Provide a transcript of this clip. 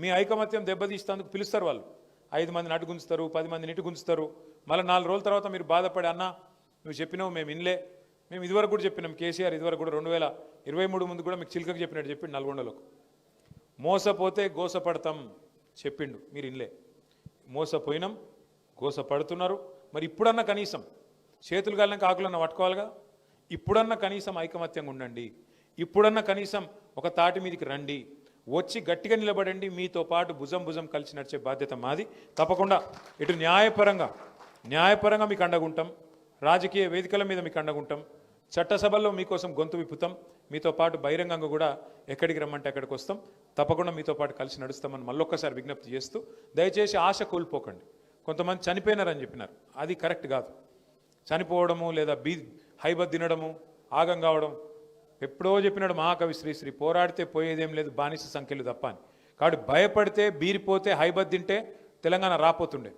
మీ ఐకమత్యం దెబ్బతీస్తేందుకు పిలుస్తారు వాళ్ళు. ఐదు మందిని అటు గుంజుతారు పది మందిని ఇటు గుంజుతారు. మళ్ళీ నాలుగు రోజుల తర్వాత మీరు బాధపడి అన్న నువ్వు చెప్పినావు మేము ఇన్లే మేము ఇదివరకు కూడా చెప్పినాం కేసీఆర్ ఇదివరకు కూడా రెండు వేల ఇరవై మూడు ముందు కూడా మీకు చిలుకకు చెప్పినట్టు చెప్పిండు నల్గొండలోకి. మోసపోతే గోసపడతాం చెప్పిండు మీరు ఇన్లే మోసపోయినాం గోసపడుతున్నారు. మరి ఇప్పుడన్నా కనీసం చేతులు కాలినాక ఆకులన్న పట్టుకోవాలిగా? ఇప్పుడన్నా కనీసం ఐకమత్యంగా ఉండండి. ఇప్పుడన్నా కనీసం ఒక తాటి మీదకి రండి. వచ్చి గట్టిగా నిలబడండి మీతో పాటు భుజం భుజం కలిసి నడిచే బాధ్యత మాది. తప్పకుండా ఇటు న్యాయపరంగా న్యాయపరంగా మీకు అండగుంటాం. రాజకీయ వేదికల మీద మీకు అండగుంటాం. చట్టసభల్లో మీకోసం గొంతు విప్పుతాం. మీతో పాటు బహిరంగంగా కూడా ఎక్కడికి రమ్మంటే అక్కడికి వస్తాం. తప్పకుండా మీతో పాటు కలిసి నడుస్తామని మళ్ళొక్కసారి విజ్ఞప్తి చేస్తూ దయచేసి ఆశ కోల్పోకండి. కొంతమంది చనిపోయినారని చెప్పినారు. అది కరెక్ట్ కాదు. చనిపోవడము లేదా బీ హైబత్ తినడము ఆగం కావడం ఎప్పుడో చెప్పినాడు మహాకవి శ్రీశ్రీ పోరాడితే పోయేదేం లేదు బానిస సంఖ్యలు తప్ప అని. కాబట్టి భయపడితే బీరిపోతే హైబత్ తింటే తెలంగాణ రాపోతుండే.